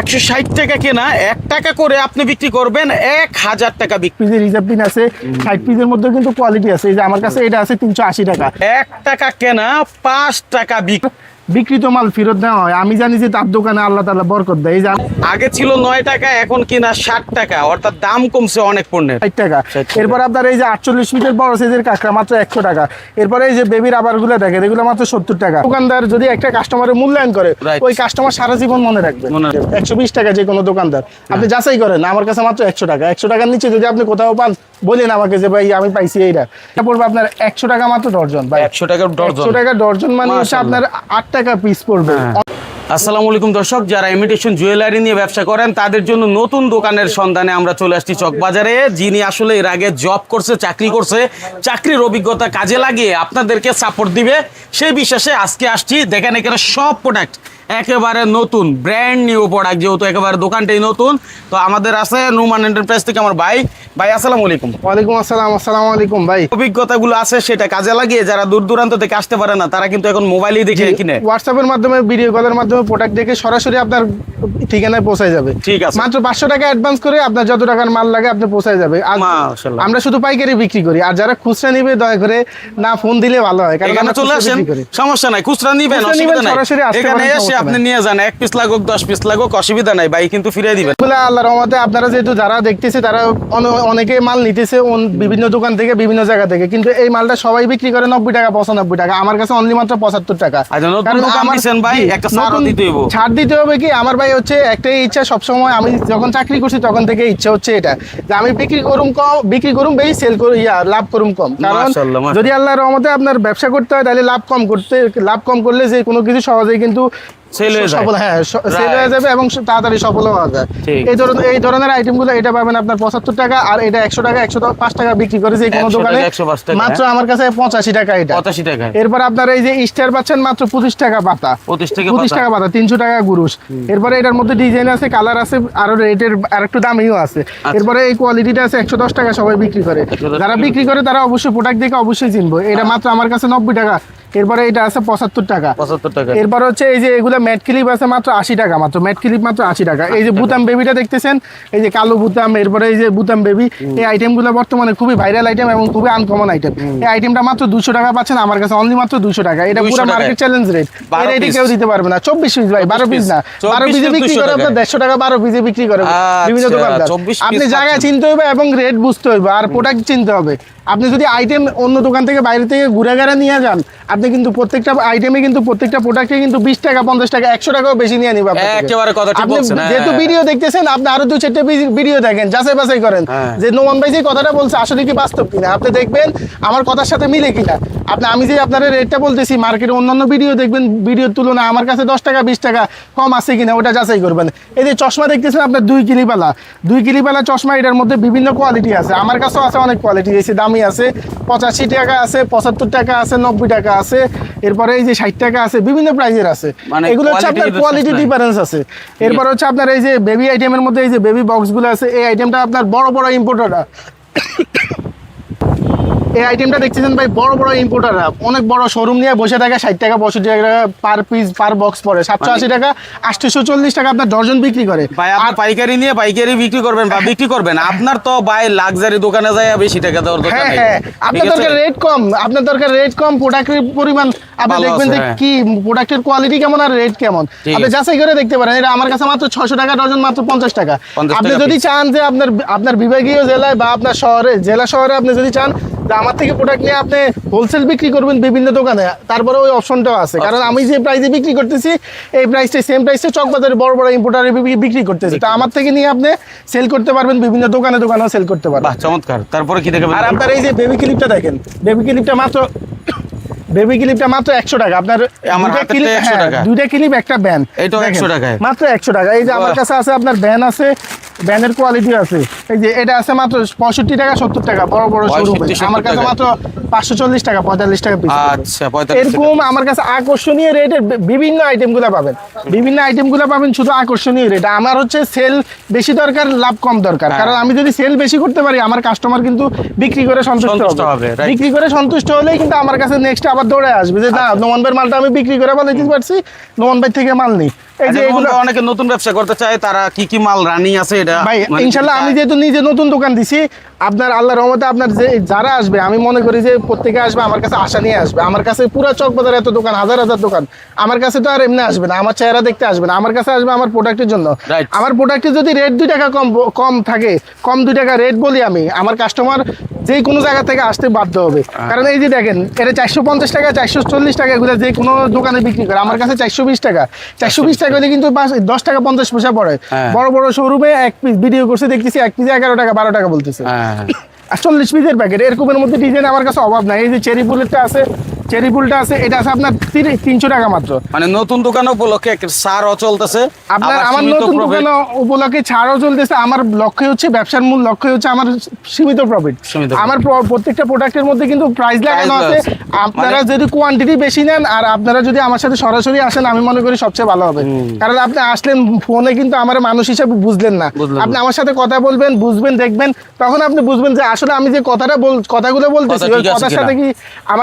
একশো ষাট টাকা কেনা এক টাকা করে আপনি বিক্রি করবেন এক হাজার টাকা বিক্রি। রিজার্ভ পিন আছে ষাট পিসের মধ্যে কিন্তু কোয়ালিটি আছে। এই যে আমার কাছে এটা আছে তিনশো আশি টাকা। এক টাকা কেনা পাঁচ টাকা বিক্রি। বিক্রিত মাল ফেরত দেওয়া হয়। আমি জানি যে তার দোকানে আল্লাহ তালা বরকত দেয়। এই আগে ছিল নয় টাকা এখন কিনা ষাট টাকা। অর্থাৎ দাম কমছে অনেক পণ্যের। ষাট টাকা। এরপর আপনার এই যে আটচল্লিশ ফিটের বড় সাইজের কাঁকড়া মাত্র একশো টাকা। এরপরে এই যে বেবির আবারগুলো দেখেন এগুলো মাত্র সত্তর টাকা। দোকানদার যদি একটা কাস্টমারের মূল্যায়ন করে ওই কাস্টমার সারা জীবন মনে রাখবে। হ্যাঁ। একশো বিশ টাকা যে কোনো দোকানদার। আপনি যাচাই করেন আমার কাছে মাত্র একশো টাকা। একশো টাকার নিচে যদি আপনি কোথাও পান বলেন আমাকে যে ভাই আমি পাইছি এইটা। পড়বে আপনার একশো টাকা মাত্র ডর্জন ভাই। একশো ডর্জন। একশো টাকা ডর্জন মানে হচ্ছে আপনার আট টাকা পিস পড়বে হ্যাঁ। আসসালামু আলাইকুম দর্শক যারা ইমিটেশন জুয়েলারি নিয়ে ব্যবসা করেন তাদের জন্য নতুন দোকানের সন্ধানে আমরা চলে আসছি চকবাজারে। যিনি আসলে এর আগে জব করছে চাকরি করছে চাকরির অভিজ্ঞতা কাজে লাগিয়ে আপনাদেরকে সাপোর্ট দিবে। সেই বিশ্বাসে আজকে আসছি। দেখেন এখানে সব প্রোডাক্ট একেবারে নতুন ব্র্যান্ড নিউ প্রোডাক্ট যেহেতু একেবারে দোকানটাই নতুন। তো আমাদের আছে নুমান এন্টারপ্রাইজ থেকে আমার ভাই। ভাই আসসালামু আলাইকুম। ওয়ালাইকুম আসসালাম আসসালামু আলাইকুম ভাই। অভিজ্ঞতাগুলো আছে সেটা কাজে লাগিয়ে যারা দূর দূরান্ত থেকে আসতে পারে না তারা কিন্তু এখন মোবাইলেই দেখে কিনে। হোয়াটসঅ্যাপের মাধ্যমে ভিডিও কলের মাধ্যমে প্রোডাক্ট দেখে সরাসরি আপনার ঠিকানায় পৌঁছায় যাবে। ঠিক আছে। মাত্র পাঁচশো টাকা অ্যাডভান্স করে আপনার যত টাকার মাল লাগে আপনি পৌঁছায় যাবে। আমরা শুধু পাইকারি বিক্রি করি। আর যারা খুচরা নিবে দয়া করে না ফোন দিলে ভালো হয়। কারণ আমরা চলে আসেন। সমস্যা নাই খুচরা নিবেন অসুবিধা নাই। সরাসরি এখানে এসে আপনি নিয়ে যান এক পিস লাগুক দশ পিস লাগুক অসুবিধা নাই ভাই কিন্তু ফিরিয়ে দিবেন। আল্লাহর রহমতে আপনারা যেহেতু যারা দেখতেছে তারা অনে- অনেকে মাল নিতেছে বিভিন্ন দোকান থেকে বিভিন্ন জায়গা থেকে। কিন্তু এই মালটা সবাই বিক্রি করে নব্বই টাকা পঁচানব্বই টাকা। আমার কাছে অনলি মাত্র পঁচাত্তর টাকা। আচ্ছা, কারণ আমার- ভাই, একটা নতুন দিতে হবে ছাড় দিতে হবে কি? আমার ভাই হচ্ছে একটাই ইচ্ছা সবসময় আমি যখন চাকরি করছি তখন থেকে ইচ্ছা হচ্ছে এটা যে আমি বিক্রি করুম কম বিক্রি করুম বেশি সেল করি ইয়া লাভ করুম কম। কারণ। যদি আল্লাহর রহমতে আপনার ব্যবসা করতে হয় তাহলে লাভ কম করতে লাভ কম করলে যে কোনো কিছু সহজেই কিন্তু Sell হয়ে সফল হ্যাঁ সেল হয়ে যাবে এবং তাড়াতাড়ি সফল হওয়া যায় এই ধরনের এই ধরনের আইটেমগুলো এটা পাবেন আপনার পঁচাত্তর টাকা আর এটা একশো টাকা একশো পাঁচ টাকা বিক্রি করে যে কোনো দোকানে। টাকা, 105 টাকা, মাত্র হ্যাঁ। আমার কাছে পঁচাশি টাকা এটা। পঁচাশি টাকায় এরপর আপনার এই যে স্টার পাচ্ছেন মাত্র পঁচিশ টাকা পাতা। 25 টাকা পঁচিশ টাকা পাতা তিনশো টাকা গুরুষ এরপরে এটার মধ্যে ডিজাইন আছে কালার আছে আরও রেটের আর একটু দামিও আছে। এরপরে এই কোয়ালিটিটা আছে একশো দশ টাকা সবাই বিক্রি করে। যারা বিক্রি করে তারা অবশ্যই প্রোডাক্ট দেখে অবশ্যই চিনবো। এটা মাত্র আমার কাছে নব্বই টাকা। এরপরে এটা আছে পঁচাত্তর টাকা। পঁচাত্তর টাকা। এরপর হচ্ছে এই যে এগুলো ম্যাট ক্লিপ আছে মাত্র আশি টাকা মাত্র ম্যাট ক্লিপ মাত্র আশি টাকা। এই যে বুতাম বেবিটা দেখতেছেন? এই যে কালো বুতাম এরপরে এই যে বুতাম বেবি এই আইটেমগুলো বর্তমানে খুবই ভাইরাল আইটেম এবং খুবই আনকমন আইটেম এই আইটেমটা মাত্র দুশো টাকা পাচ্ছেন আমার কাছে অনলি মাত্র দুশো টাকা। এটা পুরো মার্কেট চ্যালেঞ্জ রেট এই রেটে কেউ দিতে পারবে না। চব্বিশ পিস ভাই বারো পিস না। বারো পিসে বিক্রি করে আপনার দেড়শো টাকা বারো পিসে বিক্রি করে। বিভিন্ন আচ্ছা, দোকানদার আপনি জায়গা চিনতে হবে এবং রেট বুঝতে হবে আর প্রোডাক্ট চিনতে হবে। আপনি যদি আইটেম অন্য দোকান থেকে বাইরে থেকে ঘুরে ঘুরে নিয়ে যান আপনি কিন্তু প্রত্যেকটা আইটেমে কিন্তু প্রত্যেকটা প্রোডাক্টে কিন্তু বিশ টাকা পঞ্চাশ টাকা একশো টাকাও বেশি নিয়ে নিবে একেবারে কথা আপনি হ্যাঁ। যেহেতু ভিডিও দেখতেছেন আপনি আরও দু চারটে ভিডিও দেখেন যাচাই বাছাই করেন। হ্যাঁ। যে নোমান ভাই যে কথাটা বলছে আসলে কি বাস্তব কিনা? আপনি দেখবেন আমার কথার সাথে মিলে কিনা? আপনি আমি যে আপনার রেটটা বলতেছি মার্কেটে অন্যান্য ভিডিও দেখবেন ভিডিওর তুলনায় আমার কাছে দশ টাকা বিশ টাকা কম আছে কিনা ওটা যাচাই করবেন। এই যে চশমা দেখতেছেন আপনার দুই কিলিপালা। দুই কিলিপালা চশমা এটার মধ্যে বিভিন্ন কোয়ালিটি আছে। আমার কাছেও আছে অনেক কোয়ালিটি এসে দামি আছে পঁচাশি টাকা আছে পঁচাত্তর টাকা আছে নব্বই টাকা আছে এরপরে এই যে ষাট টাকা আছে বিভিন্ন প্রাইজের আছে। মানে এগুলো হচ্ছে আপনার কোয়ালিটি ডিফারেন্স আছে। এরপর হচ্ছে আপনার এই যে বেবি আইটেমের মধ্যে এই যে বেবি বক্সগুলো আছে এই আইটেমটা আপনার বড় বড় ইম্পোর্টাররা এই আইটেমটা দেখতেছেন ভাই বড় বড় ইম্পোর্টাররা অনেক বড় শোরুম নিয়ে বসে থাকে ষাট টাকা পঁয়ষট্টি টাকা পার পিস পার বক্স পড়ে সাতশো আশি টাকা আটশোশো চল্লিশ টাকা আপনার ডজন বিক্রি করে। ভাই আপনি পাইকারি নিয়ে পাইকারি বিক্রি করবেন বা বিক্রি করবেন আপনার তো ভাই লাক্সারি দোকানে যায় বেশি টাকা দেওয়ার দরকার হ্যাঁ হ্যাঁ আপনার দরকার রেট কম আপনার দরকার রেট কম প্রোডাক্টের পরিমাণ আপনি দেখবেন যে হ্যাঁ। কি প্রোডাক্টের কোয়ালিটি কেমন আর রেট কেমন। আপনি যাচাই করে দেখতে পারেন এটা আমার কাছে মাত্র ছশো টাকা ডজন মাত্র পঞ্চাশ টাকা। আপনি যদি চান যে আপনার আপনার বিভাগীয় জেলায় বা আপনার শহরে জেলা শহরে আপনি যদি চান আমার থেকে প্রোডাক্ট নিয়ে আপনি হোলসেল বিক্রি করবেন বিভিন্ন দোকানে তারপরে ওই অপশনটাও আছে। কারণ আমি যে প্রাইসে বিক্রি করতেছি এই প্রাইসটা সেম প্রাইসে চকবাজারে বড় বড় ইম্পোর্টারে বিক্রি করতেছি। তো আমার থেকে নিয়ে আপনি সেল করতে পারবেন বিভিন্ন দোকানে দোকানেও সেল করতে পারবেন। চমৎকার। তারপরে কি দেখাবেন? আর আপনার এই যে বেবি ক্লিপটা দেখেন বেবি ক্লিপটা মাত্র বেবি ক্লিপটা মাত্র একশো টাকা। আপনার আমার দুইটা 100 হ্যাঁ, টাকা। ক্লিপ একটা ব্যান এটাও 100 টাকায়। মাত্র একশো টাকা। এই যে আমার কাছে আছে আপনার ব্যান আছে ব্যানের কোয়ালিটি আছে। এই যে এটা আছে মাত্র পঁয়ষট্টি টাকা সত্তর টাকা বড় বড় শোরুম আমার কাছে মাত্র পাঁচশো চল্লিশ টাকা পঁয়তাল্লিশ টাকা পিস আচ্ছা এরকম আমার কাছে আকর্ষণীয় রেটের বিভিন্ন আইটেমগুলো পাবেন। বিভিন্ন আইটেমগুলো পাবেন শুধু আকর্ষণীয় রেট আমার হচ্ছে সেল বেশি দরকার লাভ কম দরকার। হ্যাঁ। কারণ আমি যদি সেল বেশি করতে পারি আমার কাস্টমার কিন্তু বিক্রি করে সন্তুষ্ট হবে, বিক্রি করে সন্তুষ্ট হলেই কিন্তু আমার কাছে নেক্সট আবার দৌড়ে আসবে যে আচ্ছা। না নোমান ভাইয়ের মালটা আমি বিক্রি করে ভালো দিতে পারছি নোমান ভাই থেকে মাল নেই। এই যে আচ্ছা, এগুলো অনেকে নতুন ব্যবসা করতে চায় তারা কি কি মাল রানিং আছে এটা? ভাই মানে আমি যেহেতু নিজে নতুন দোকান দিছি আপনার রহমতে আপনার যে যারা আসবে আমি মনে করি যে প্রত্যেকে আসবে আমার কাছে আশা নিয়ে আসবে। আমার কাছে পুরো এত দোকান হাজার হাজার দোকান। আমার কাছে তো আর এমনি আসবে না আমার চেহারা দেখতে আসবে না। আমার কাছে আসবে আমার প্রোডাক্টের জন্য। আমার প্রোডাক্টের যদি রেট দুই টাকা কম কম থাকে কম দুই টাকা রেট বলি আমি আমার কাস্টমার যে কোনো জায়গা থেকে আসতে বাধ্য হবে। কারণ এই যে দেখেন এটা চারশো পঞ্চাশ টাকা চারশো চল্লিশ টাকা এগুলো যে কোনো দোকানে বিক্রি করে আমার কাছে চারশো বিশ টাকা। চারশো বিশ টাকা হলে কিন্তু দশ টাকা পঞ্চাশ পয়সা পড়ে হ্যাঁ। বড় বড় শোরুমে এক পিস ভিডিও করছে দেখতেছি এক পিসে এগারো টাকা বারো টাকা বলতেছে হ্যাঁ। আর চল্লিশ পিসের প্যাকেট এরকমের মধ্যে ডিজাইন আমার কাছে অভাব নাই এই যে চেরি বুলেটটা আছে চেরি বুলটা আছে এটা আছে আপনার তিনশো টাকা মাত্র। মানে নতুন দোকান উপলক্ষে সারও চলতেছে আপনার আমার নতুন। দোকানে উপলক্ষে ছাড়ও চলতেছে আমার লক্ষ্য হচ্ছে ব্যবসার মূল লক্ষ্য হচ্ছে আমার সীমিত প্রফিট আমার প্রত্যেকটা প্রোডাক্টের মধ্যে কিন্তু প্রাইস লাগানো আছে আছে। আপনারা মানে- যদি কোয়ান্টিটি বেশি নেন আর আপনারা যদি আমার সাথে সরাসরি আসেন আমি মনে করি সবচেয়ে ভালো হবে। কারণ আপনি আসলেন ফোনে কিন্তু আমার মানুষ হিসেবে বুঝলেন না। আপনি আমার সাথে কথা বলবেন বুঝবেন দেখবেন তখন আপনি বুঝবেন যে আসলে আমি যে কথাটা বল কথাগুলো বলতেছি ওই কথার সাথে কি আমার